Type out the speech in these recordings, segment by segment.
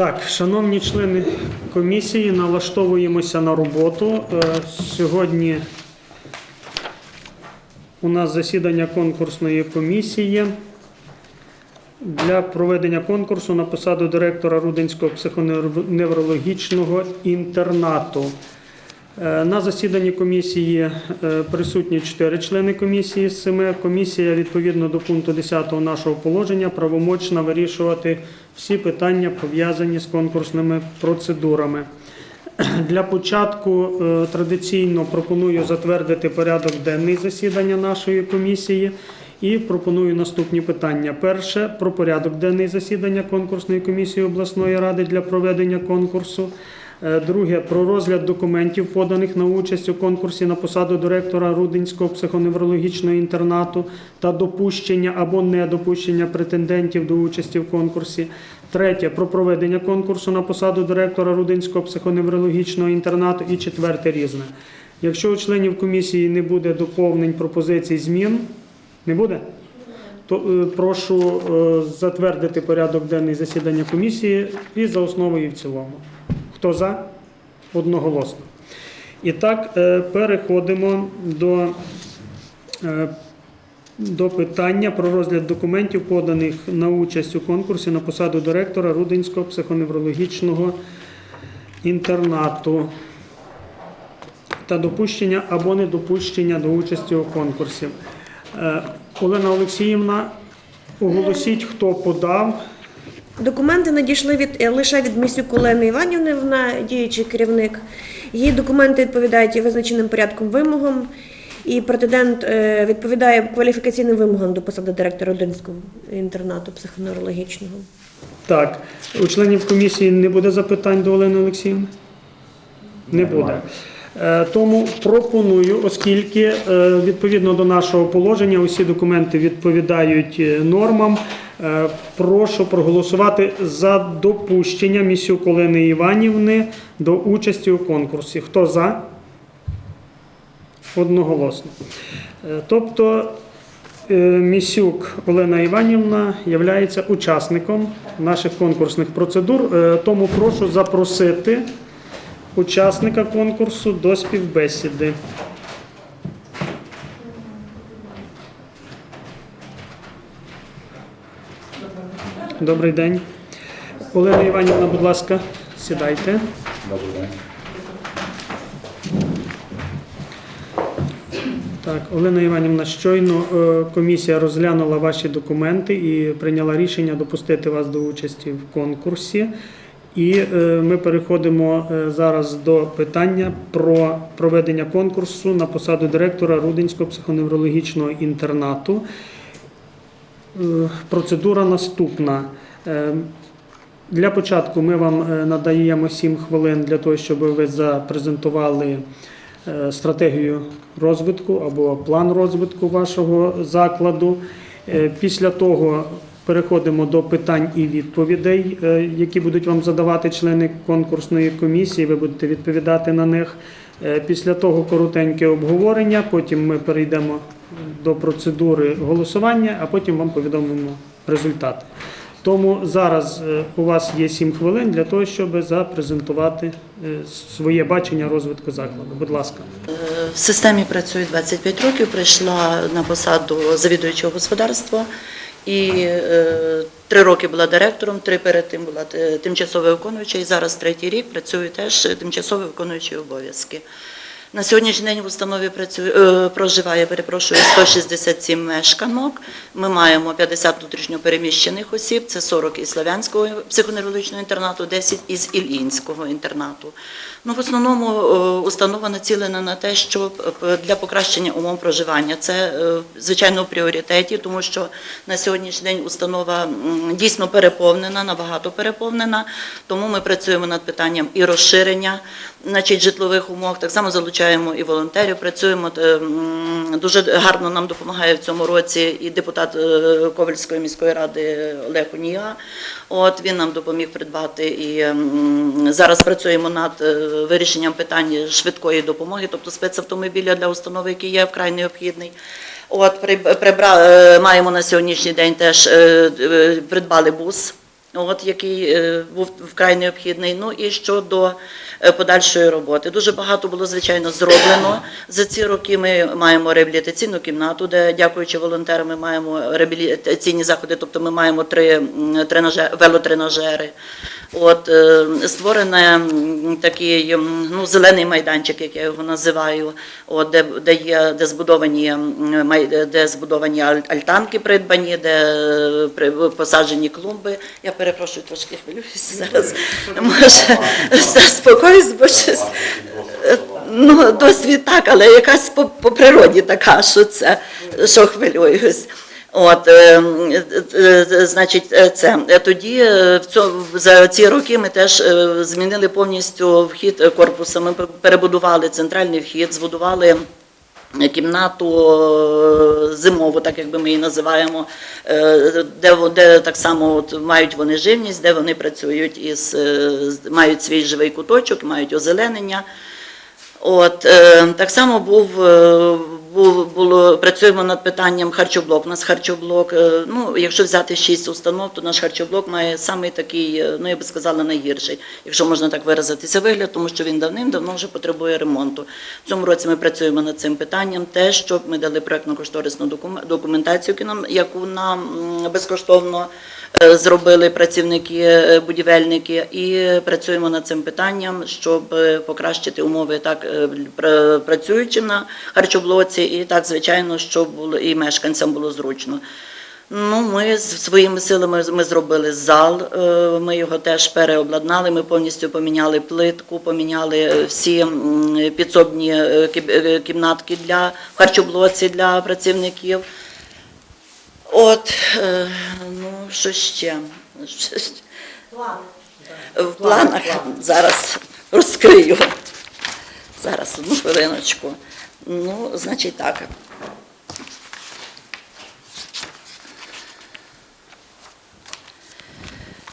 Так, шановні члени комісії, налаштовуємося на роботу. Е, Сьогодні у нас засідання конкурсної комісії для проведення конкурсу на посаду директора Рудинського психоневрологічного інтернату. Е, На засіданні комісії е, присутні 4 члени комісії з 7. Комісія відповідно до пункту 10 нашого положення правомочна вирішувати всі питання пов'язані з конкурсними процедурами. Для початку е, традиційно пропоную затвердити порядок денний засідання нашої комісії і пропоную наступні питання. Перше про порядок денний засідання конкурсної комісії обласної ради для проведення конкурсу. Е, Друге про розгляд документів, поданих на участь у конкурсі на посаду директора Рудинського психоневрологічного інтернату та допущення або недопущення претендентів до участі в конкурсі. Третє про проведення конкурсу на посаду директора Рудинського психоневрологічного інтернату. І четверте різне. Якщо у членів комісії не буде доповнень пропозицій змін, не буде? То е, прошу е, затвердити порядок денний засідання комісії і за основу і в цілому. Хто за? Одноголосно. І так, е, переходимо до, е, до питання про розгляд документів, поданих на участь у конкурсі на посаду директора Рудинського психоневрологічного інтернату та допущення або недопущення до участі у конкурсі. Е, Олена Олексіївна, оголосіть, хто подав. Документи надійшли від е, лише від Місюк Олени Іванівни, вона діючий керівник. Її документи відповідають визначеним порядком вимогам, і претендент е, відповідає кваліфікаційним вимогам до посади директора Одинського інтернату психоневрологічного. Так, у членів комісії не буде запитань до Олени Олексіївни? Не буде. Е, Тому пропоную, оскільки е, відповідно до нашого положення усі документи відповідають е, нормам, прошу проголосувати за допущення Місюк Олени Іванівни до участі у конкурсі. Хто за? Одноголосно. Тобто Місюк Олена Іванівна є учасником наших конкурсних процедур, тому прошу запросити учасника конкурсу до співбесіди. Добрий день. Олена Іванівна, будь ласка, сідайте. Добрий день. Так, Олена Іванівна, щойно е, комісія розглянула ваші документи і прийняла рішення допустити вас до участі в конкурсі. І е, ми переходимо е, зараз до питання про проведення конкурсу на посаду директора Рудинського психоневрологічного інтернату. Е, Процедура наступна. Для початку ми вам надаємо 7 хвилин для того, щоб ви запрезентували стратегію розвитку або план розвитку вашого закладу. Після того переходимо до питань і відповідей, е, які будуть вам задавати члени конкурсної комісії. Ви будете відповідати на них. Е, Після того коротеньке обговорення, потім ми перейдемо до процедури голосування, а потім вам повідомимо результати. Тому зараз е, у вас є 7 хвилин для того, щоб запрезентувати своє бачення розвитку закладу. Будь ласка. В системі працюю 25 років, прийшла на посаду завідуючого господарства і е, три роки була директором, три перед тим була е, тимчасово виконуюча, і зараз третій рік працюю теж тимчасово виконуючі обов'язки. На сьогоднішній день в установі е, проживає, перепрошую, 167 мешканок. Ми маємо 50 внутрішньопереміщених осіб, це 40 із Славянського психоневрологічного інтернату, 10 із Іллінського інтернату. Ну, в основному е, установа націлена на те, щоб е, для покращення умов проживання. Це, звичайно, в пріоритеті, тому що на сьогоднішній день установа дійсно переповнена, набагато переповнена. Тому ми працюємо над питанням і розширення значить, житлових умов. Так само залучаємо і волонтерів. Працюємо е, дуже гарно нам допомагає в цьому році і депутат е, Ковальської міської ради Олег Уніга. От він нам допоміг придбати і зараз працюємо над е, вирішенням питань швидкої допомоги, тобто спецавтомобіля для установи, який є вкрай необхідний. От при- прибра- маємо на сьогоднішній день теж придбали бус от який е, був вкрай необхідний. Ну і щодо е, подальшої роботи. Дуже багато було звичайно зроблено за ці роки. Ми маємо реабілітаційну кімнату, де дякуючи волонтерам, ми маємо реабілітаційні заходи. Тобто ми маємо три тренажер, велотренажери. От е, створене такий ну зелений майданчик, як я його називаю. От де, де є де збудовані де збудовані аль- альтанки придбані, де е, посаджені клумби. Я перепрошую, трошки хвилююся зараз. Може заспокоюсь, бо щось. е, Ну, досвід так, але якась по, по природі така, що це, що хвилююсь. От, е, е, е, значить, це тоді в цьому за ці роки ми теж змінили повністю вхід корпусу. Ми перебудували центральний вхід, збудували кімнату зимову, так якби ми її називаємо, де, де так само от мають вони живність, де вони працюють із мають свій живий куточок, мають озеленення. От так само був було працюємо над питанням харчоблок. У нас харчоблок. е, ну, якщо взяти шість установ, то наш харчоблок має самий такий, е, ну я би сказала, найгірший, якщо можна так виразитися, вигляд, тому що він давним-давно вже потребує ремонту. В цьому році ми працюємо над цим питанням. Те, щоб ми дали проектно-кошторисну документацію, яку нам- безкоштовно е, зробили працівники, будівельники, і працюємо над цим питанням, щоб покращити умови так пра- працюючим на харчоблоці, і так, звичайно, щоб було і мешканцям було зручно. Ну, ми своїми силами ми зробили зал, е, ми його теж переобладнали, ми повністю поміняли плитку, поміняли всі підсобні е, е, кімнатки для харчоблоці для працівників. От, ну, що ще? Що ще? В планах зараз розкрию. Зараз одну хвилиночку. Ну, значить так.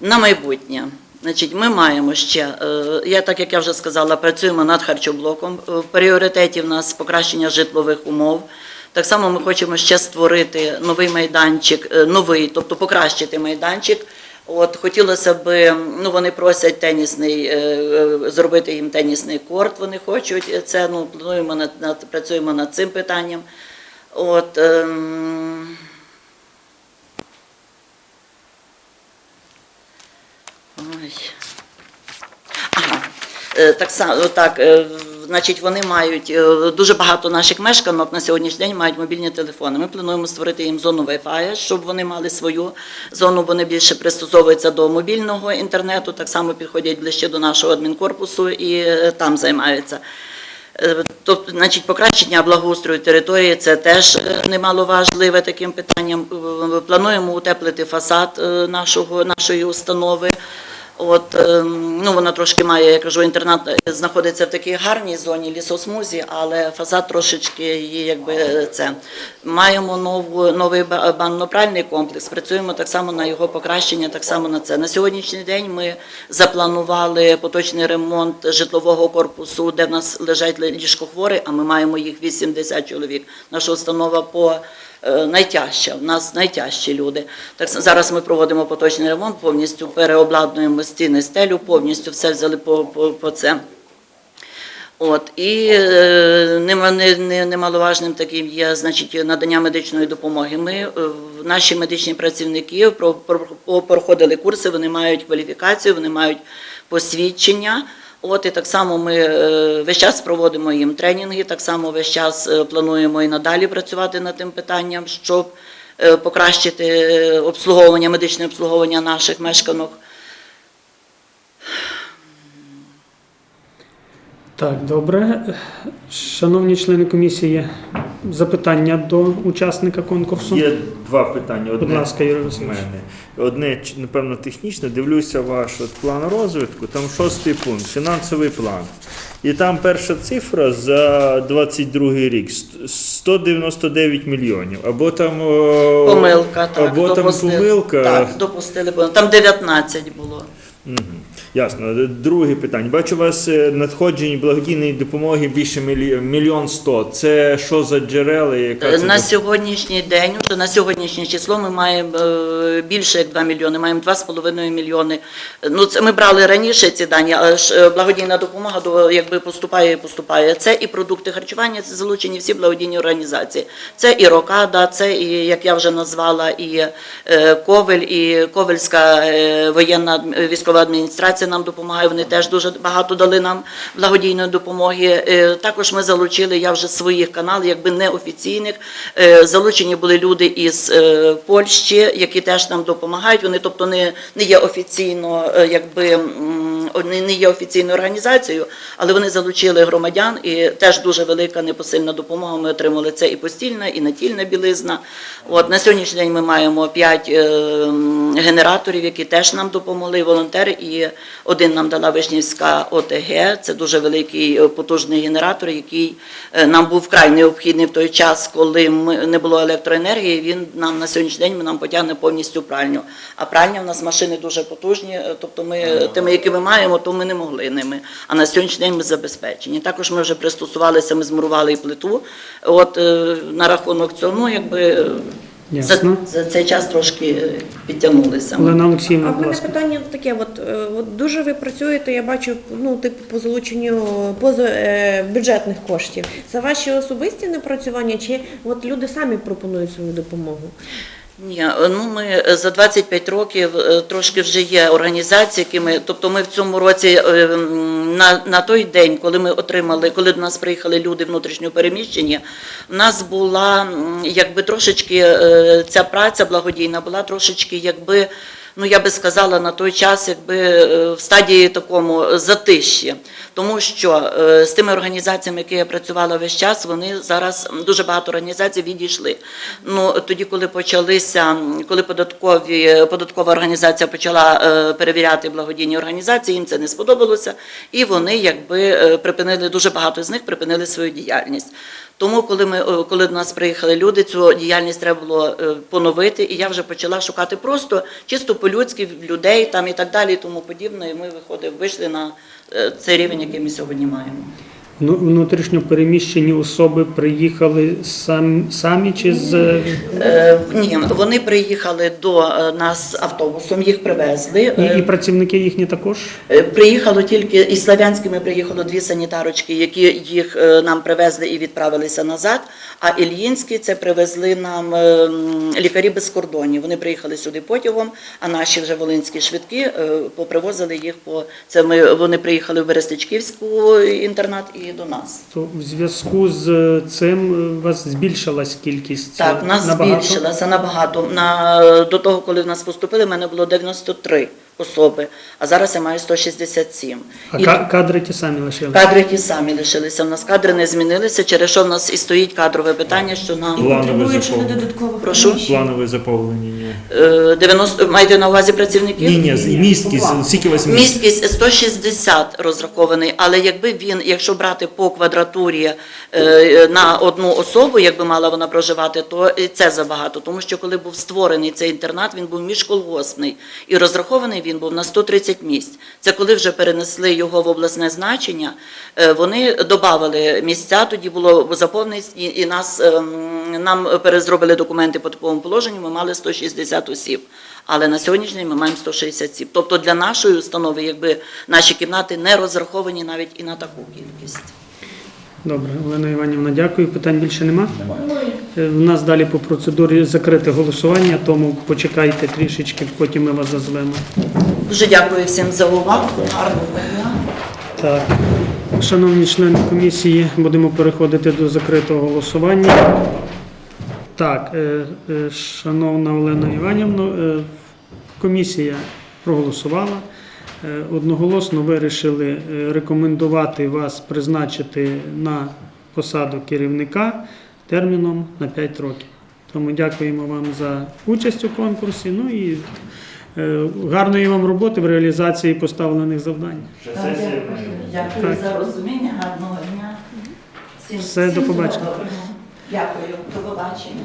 На майбутнє. Значить, ми маємо ще, е, я так як я вже сказала, працюємо над харчоблоком. Е, В пріоритеті в нас покращення житлових умов. Так само ми хочемо ще створити новий майданчик, е, новий, тобто покращити майданчик. От хотілося б, ну вони просять тенісний, е, е, зробити їм тенісний корт. Вони хочуть це. Ну плануємо над, над працюємо над цим питанням. От. ем, Ой. Ага. Е, Так само, так, значить, вони мають е, дуже багато наших мешканок на сьогоднішній день мають мобільні телефони. Ми плануємо створити їм зону Wi-Fi, щоб вони мали свою зону. Вони більше пристосовуються до мобільного інтернету, так само підходять ближче до нашого адмінкорпусу і е, там займаються. Е, Тобто, значить, покращення благоустрою території це теж е, немаловажливе таким питанням. Плануємо утеплити фасад нашого, нашої установи. От, ем, ну, вона трошки має, я кажу, інтернат е, знаходиться в такій гарній зоні лісосмузі, але фасад трошечки її якби це. Маємо нову, новий ба- банно-пральний комплекс, працюємо так само на його покращення, так само на це. На сьогоднішній день ми запланували поточний ремонт житлового корпусу, де в нас лежать ліжкохворі, а ми маємо їх 80 чоловік. Наша установа по найтяжча. У нас найтяжчі люди. Так зараз ми проводимо поточний ремонт, повністю переобладнуємо стіни, стелю, повністю все взяли по, по, по це. От і е, нема- не- не- немаловажним таким є значить надання медичної допомоги. Ми е, наші медичні працівники про- про- проходили курси, вони мають кваліфікацію, вони мають посвідчення. От і так само ми е, весь час проводимо їм тренінги, так само весь час е, плануємо і надалі працювати над тим питанням, щоб е, покращити обслуговування, медичне обслуговування наших мешканок. Так, добре. Шановні члени комісії, запитання до учасника конкурсу. Є два питання. Одне Будь ласка, Юрій Васильович. Одне, напевно, технічне. Дивлюся ваш от план розвитку, там шостий пункт, фінансовий план. І там перша цифра за 22 рік ст- 199 мільйонів. Або там, о, Помилка, так. або там помилка. Так, допустили. помилку. Там 19 було. Мгм. Ясно. Друге питання. Бачу, у вас е, надходжень благодійної допомоги більше мільйон сто. Це що за джерела? Яка це На сьогоднішній день, вже на сьогоднішнє число, ми маємо е, більше як 2 мільйони, маємо 2,5 мільйони. Ну, це ми брали раніше ці дані, але ж е, благодійна допомога до якби поступає і поступає. Це і продукти харчування, це залучені всі благодійні організації. Це і Рокада, це і як я вже назвала, і е, Ковель, і Ковельська е, воєнна військова адміністрація нам допомагає. Вони теж дуже багато дали нам благодійної допомоги. Е, Також ми залучили я вже своїх каналів, якби неофіційних. Е, Залучені були люди із е, Польщі, які теж нам допомагають. Вони, тобто, не, не є офіційно, якби не є офіційною організацією, але вони залучили громадян і теж дуже велика непосильна допомога. Ми отримали це і постільна, і натільна білизна. От на сьогоднішній день ми маємо п'ять генераторів, які теж нам допомогли. Волонтери, і один нам дала Вишнівська ОТГ. Це дуже великий е, потужний генератор, який е, нам був вкрай необхідний в той час, коли не було електроенергії. Він нам на сьогоднішній день нам потягне повністю пральню. А пральня в нас машини дуже потужні. е, Тобто, ми тими, які ми маємо, то ми не могли ними. А на сьогоднішній день ми забезпечені. Також ми вже пристосувалися, ми змурували і плиту. От на рахунок цього, якби за, за цей час трошки е, підтягнулися. Олена А в будь мене ласка. питання таке: от, е, от дуже ви працюєте, я бачу, ну, типу, по залученню поза е, бюджетних коштів. Це ваші особисті напрацювання, чи от люди самі пропонують свою допомогу? Ні, ну ми е, за 25 років е, трошки вже є організації, які ми, тобто ми в цьому році е, на, на той день, коли ми отримали, коли до нас приїхали люди внутрішньо переміщені, в нас була якби трошечки е, ця праця благодійна була трошечки якби. Ну, я би сказала, на той час, якби е, в стадії такому затиші, тому що е, з тими організаціями, які я працювала весь час, вони зараз дуже багато організацій відійшли. Ну тоді, коли почалися, коли податкові податкова організація почала е, перевіряти благодійні організації, їм це не сподобалося, і вони якби е, припинили дуже багато з них припинили свою діяльність. Тому, коли ми е, коли до нас приїхали люди, цю діяльність треба було е, поновити, і я вже почала шукати просто чисто по-людськи людей там і так далі, і тому подібне. І ми виходили, вийшли на е, цей рівень, який ми сьогодні маємо. Ну, внутрішньо переміщені особи приїхали сам, самі чи з Е, ні, вони приїхали до е, нас автобусом, їх привезли. і, Е, і працівники їхні також? Е, Приїхало тільки із Славянськими приїхало дві санітарочки, які їх е, нам привезли і відправилися назад. А Ільїнські це привезли нам е, лікарі без кордонів. Вони приїхали сюди потягом, а наші вже волинські швидкі е, попривозили їх по це. Ми вони приїхали в Берестичківську інтернат і до нас. То в зв'язку з цим е, у вас збільшилась кількість? Так, нас набагато? збільшилася набагато. На до того, коли в нас поступили, в мене було 93 особи, а зараз я маю 167. А І ка- кадри ті самі лишилися? Кадри ті самі лишилися. У нас кадри не змінилися, через що в нас і стоїть кадрове питання, що нам Планове заповнення. Планове заповнення. Е, 90, маєте на увазі працівників? ні, ні, місткість, скільки вас? Місткість 160 розрахований, але якби він, якщо брати по квадратурі е, на одну особу, якби мала вона проживати, то це забагато. Тому що коли був створений цей інтернат, він був міжколгоспний і розрахований він був на 130 місць. Це коли вже перенесли його в обласне значення, е, вони додавали місця, тоді було заповненість, і, нас ем, нам перезробили документи по такому положенню. Ми мали 160 осіб. Але на сьогоднішній день ми маємо 167. Тобто для нашої установи, якби наші кімнати не розраховані навіть і на таку кількість. Добре, Олена Іванівна, дякую. Питань більше нема? Е, В нас далі по процедурі закрите голосування, тому почекайте трішечки, потім ми вас зазвемо. Дуже дякую всім за увагу. Гарного дня. Так, шановні члени комісії, будемо переходити до закритого голосування. Так, е, е, шановна Олена Іванівна, е, комісія проголосувала. Е, Одноголосно вирішили е, рекомендувати вас призначити на посаду керівника терміном на 5 років. Тому дякуємо вам за участь у конкурсі. Ну і е, гарної вам роботи в реалізації поставлених завдань. Дякую за розуміння. Гарного дня. Всім, Все, до побачення. Дякую. До побачення.